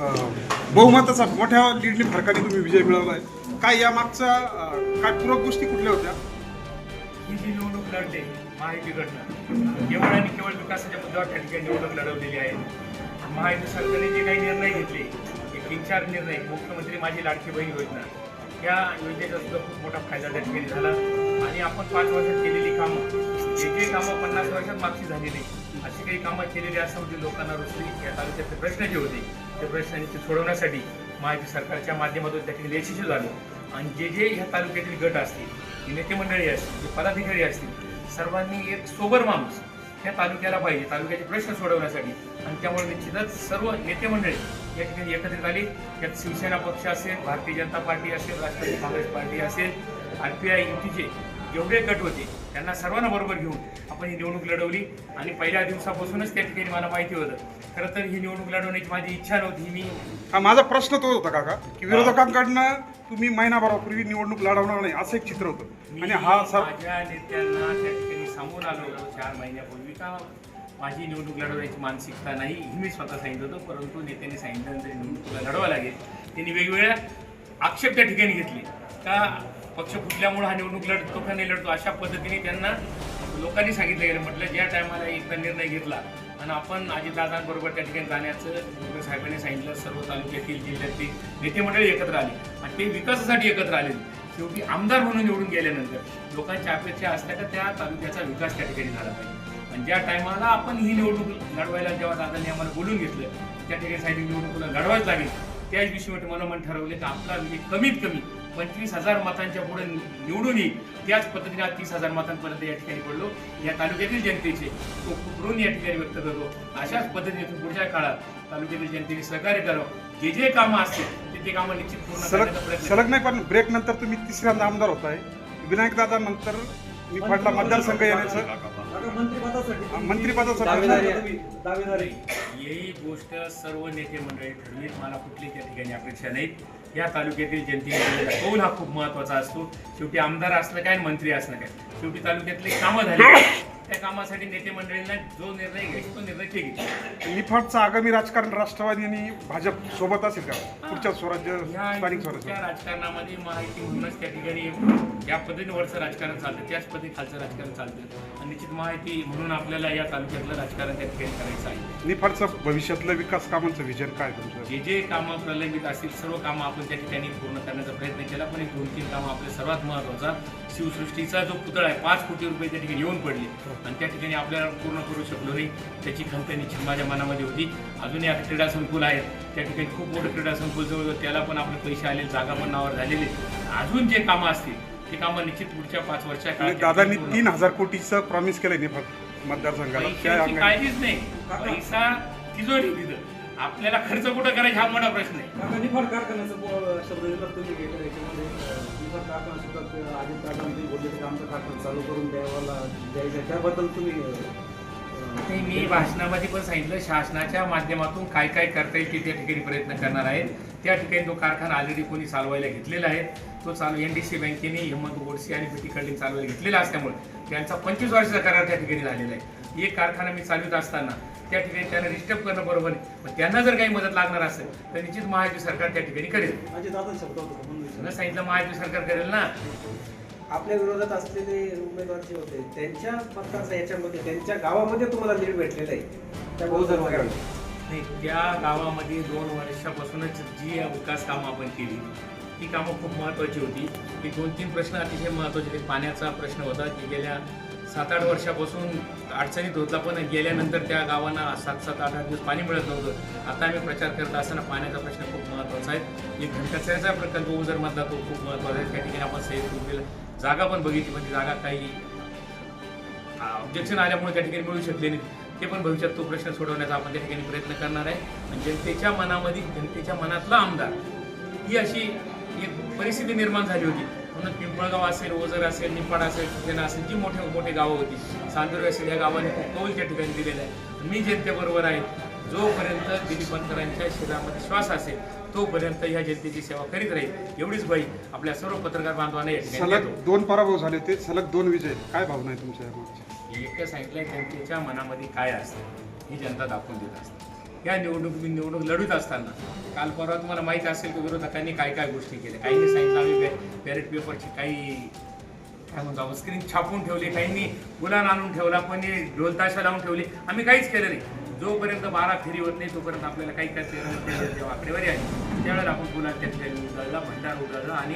बहुमताचा मोठ्या लीडनी फरकाने तुम्ही विजय मिळवला आहे काय या मागचा काय पूरक गोष्टी कुठल्या होत्या? ही जी निवडणूक लढते महायुतीकडनं केवळ आणि केवळ विकासाच्या मुद्द्यावर त्या ठिकाणी निवडणूक लढवलेली आहे. महायुती सरकारने जे काही निर्णय घेतले ते तीन चार निर्णय मुख्यमंत्री माझी लाडकी बहीण योजना या योजनेचा सुद्धा खूप मोठा फायदा त्या ठिकाणी झाला. आणि आपण पाच वर्षात केलेली कामं जे जे कामं पन्नास वर्षात मागची झालेली अशी काही कामं केलेली असं म्हणजे लोकांना रुचली या तालुक्यातले प्रश्न जे होते ते प्रश्न सोडवण्यासाठी महायुती सरकारच्या माध्यमातून त्या ठिकाणी यशस्वी झालो आणि जे जे ह्या तालुक्यातील गट असतील नेते मंडळी असतील जे पदाधिकारी असतील सर्वांनी एक सोबर माणूस ह्या तालुक्याला पाहिजे तालुक्याचे प्रश्न सोडवण्यासाठी. आणि त्यामुळे निश्चितच सर्व नेते मंडळी या ठिकाणी एकत्रित आली. त्यात शिवसेना पक्ष असेल भारतीय जनता पार्टी असेल राष्ट्रवादी काँग्रेस पार्टी असेल आर पी आय युतीचे जेवढे गट होते त्यांना सर्वांना बरोबर घेऊन आपण ही निवडणूक लढवली. आणि पहिल्या दिवसापासूनच त्या ठिकाणी मला माहिती होतं. खरं तर ही निवडणूक लढवण्याची माझी इच्छा नव्हती मी हा माझा प्रश्न तो होता काका की विरोधकांकडनं तुम्ही महिनाभरापूर्वी निवडणूक लढवणार नाही असं एक चित्र होतं. आणि हा माझ्या नेत्यांना त्या ठिकाणी सांगून आलो होतो चार महिन्यापूर्वी का माझी निवडणूक लढवण्याची मानसिकता नाही ही मी स्वतः सांगितलं होतं परंतु नेत्यांनी सांगितल्यानंतर निवडणुकीला लढवा लागेल. त्यांनी वेगवेगळ्या आक्षेप त्या ठिकाणी घेतले. का पक्ष फुटल्यामुळे हा निवडणूक लढतो का नाही लढतो. अशा पद्धतीने त्यांना लोकांनी सांगितलं गेलं. म्हटलं ज्या टायमाला एकदा निर्णय घेतला आणि आपण अजितदादांबरोबर त्या ठिकाणी जाण्याचं साहेबांनी सांगितलं सर्व तालुक्यातील जिल्ह्यातील नेते मंडळी एकत्र आले आणि ते विकासासाठी एकत्र आले शेवटी आमदार म्हणून निवडून गेल्यानंतर लोकांच्या अपेक्षा असत्या का त्या तालुक्याचा विकास त्या ठिकाणी झाला पाहिजे. आणि ज्या टायमाला आपण ही निवडणूक लढवायला जेव्हा दादांनी आम्हाला बोलून घेतलं त्या ठिकाणी साहेब निवडणुकीला लढवायच लागेल त्याच दिवशी मनोमन ठरवले की आपला विजय कमीत कमी पंचवीस हजार मतांच्या पुढे निवडून येईल त्याच पद्धतीने आज तीस हजार मतांपर्यंत या ठिकाणी पडलो. या तालुक्यातील जनतेचे तो खूप ऋण या ठिकाणी व्यक्त करतो. अशाच पद्धतीने पुढच्या काळात तालुक्यातील जनतेने सहकार्य करावं. जे जे कामं असतील ते ते कामं निश्चित पूर्ण सलग नाही पण ब्रेक नंतर तुम्ही तिसऱ्यांदा आमदार होत आहे विनायक दादा नंतर निफाडला मतदारसंघ येण्याचं मंत्रिपदासाठी मंत्रिपदासाठी दावेदार. ही गोष्ट सर्व नेते मंडळी ठरवीत. मला कुठली त्या ठिकाणी अपेक्षा नाहीत या तालुक्यातील जनतेने कौल हा खूप महत्त्वाचा असतो. शेवटी आमदार असलं काय आणि मंत्री असलं काय? शेवटी तालुक्यातले कामं झाली. त्या कामासाठी नेते मंडळींना जो निर्णय घ्यायचा तो निर्णय ते घेतील निफाडचं आगामी राजकारण राष्ट्रवादी आणि भाजप सोबत असेल का? पुढच्या स्वराज्य या स्थानिक स्वराज्य. राजकारणामध्ये माहिती म्हणूनच त्या ठिकाणी ज्या पद्धतीने वरचं राजकारण चालतं. त्याच पद्धती खालचं राजकारण चालतं. आणि निश्चित माहिती म्हणून आपल्याला या तालुक्यातलं राजकारण त्या ठिकाणी करायचं आहे. निफाडचं भविष्यातलं विकास कामांचं विजन काय तुमचं? जे जे कामं प्रलंबित असतील सर्व कामं आपण त्या ठिकाणी पूर्ण करण्याचा प्रयत्न केला. पण एक दोन तीन कामं आपले सर्वात महत्त्वाचा शिवसृष्टीचा जो पुतळा आहे पाच कोटी रुपये त्या ठिकाणी येऊन पडले. आणि त्या ठिकाणी आपल्याला पूर्ण करू शकलो नाही. त्याची खंत निश्चित माझ्या मनामध्ये होती. अजूनही आता क्रीडा संकुल आहेत. त्या ठिकाणी खूप मोठं क्रीडा संकुल जवळ त्याला पण आपले पैसे आले जागा पण नावावर झालेले अजून जे कामं असतील ते कामं निश्चित पुढच्या पाच वर्षा आणि दादांनी तीन हजार कोटीचं प्रॉमिस केलंय निफाड मतदारसंघाला. त्या पैशाची अंगाने काळजीच नाही. पैसा तिजोरी तिथं. आपल्याला खर्च कुठं करायचा हा मोठा प्रश्न आहे. काका निफाड कारखान्याचं बो- शब्द दिला तुम्ही घेतला याच्यामध्ये. अं, निफाड कारखाना सुद्धा ते अजित दादांनी बोलले की आमचं कारखाना चालू करून द्यावाला द्यायचं. त्याबद्दल तुम्ही अं, मी भाषणामध्ये पण सांगितलं शासनाच्या माध्यमातून काय काय करता येईल ते त्या ठिकाणी प्रयत्न करणार आहेत. त्या ठिकाणी तो कारखाना ऑलरेडी कोणी चालवायला घेतलेला आहे. तो चालू एन डी सी बँकेने हिंमत गोडसे आणि बीटी कल्डिंग चालवायला घेतलेला असल्यामुळे त्यांचा पंचवीस वर्षाचा करार त्या ठिकाणी झालेला आहे. एक कारखाना मी चालवित असताना त्या ठिकाणी त्यांना डिस्टर्ब करणं बरोबर नाही पण त्यांना जर काही मदत लागणार असेल तर निश्चित महायुती सरकार त्या ठिकाणी करेल. त्यांना सांगितलं महायुती सरकार करेल ना. आपल्या विरोधात असलेले उमेदवार जे होते. त्यांच्या मतदार याच्यामध्ये त्यांच्या गावामध्ये तुम्हाला लीड भेटलेलं आहे. त्या बहुजन वगैरे नाही त्या गावामध्ये दोन वर्षापासूनच जी विकास कामं आपण केली ती कामं खूप महत्त्वाची होती. की दोन तीन प्रश्न अतिशय महत्त्वाचे होते. पाण्याचा प्रश्न होता की गेल्या सात आठ वर्षापासून अडचणीत होता पण गेल्यानंतर त्या गावांना सात सात आठ आठ दिवस पाणी मिळत नव्हतं. आता आम्ही प्रचार करत असताना पाण्याचा प्रश्न खूप महत्त्वाचा आहे. एक घनकचऱ्याचा प्रकल्प उजरमधला तो खूप महत्त्वाचा आहे. त्या ठिकाणी आपण सही करून दिला. जागा पण बघितली पण ती जागा काही ऑब्जेक्शन आल्यामुळे त्या ठिकाणी मिळू शकले नाही. ते पण भविष्यात तो प्रश्न सोडवण्याचा आपण त्या ठिकाणी प्रयत्न करणार आहे. म्हणजे आणि जनतेच्या मनामध्ये जनतेच्या मनातला आमदार ही अशी एक परिस्थिती निर्माण झाली होती. म्हणून पिंपळगाव असेल ओझर असेल निपाड असेल सुकेना असेल जी मोठे मोठे गावं होती. चांदोरी असेल या गावाने खूप कौल त्या ठिकाणी दिलेला आहे. मी जनतेबरोबर आहे. जोपर्यंत दिलीप पंतरांच्या शरीरामध्ये श्वास असेल तोपर्यंत ह्या जनतेची सेवा करीत राहील. एवढीच बाई आपल्या सर्व पत्रकार बांधवांना या ठिकाणी सलग देतो. दोन पराभव झाले होते. सलग दोन विजय. काय भावना आहे तुमच्या या मागच्या? एकच सांगितलं जनतेच्या मनामध्ये काय असतं ही जनता दाखवून देत असते. या निवडणूक निवडणूक लढत असताना. काल परवा तुम्हाला माहीत असेल की विरोधकांनी काय काय गोष्टी केल्या. काहींनी सांगितलं आम्ही बॅ- बॅलेट पेपरची काही काय म्हणतो आपण स्क्रीन छापून ठेवली काहींनी गुलान आणून ठेवला पण ढोल ताशा लावून ठेवली. आम्ही काहीच केलं नाही. जोपर्यंत बारा फेरी होत नाही तोपर्यंत आपल्याला काही काय आकडेवारी आली. त्यावेळेला आपण गुलाल त्या ठिकाणी भंडार उधळला आणि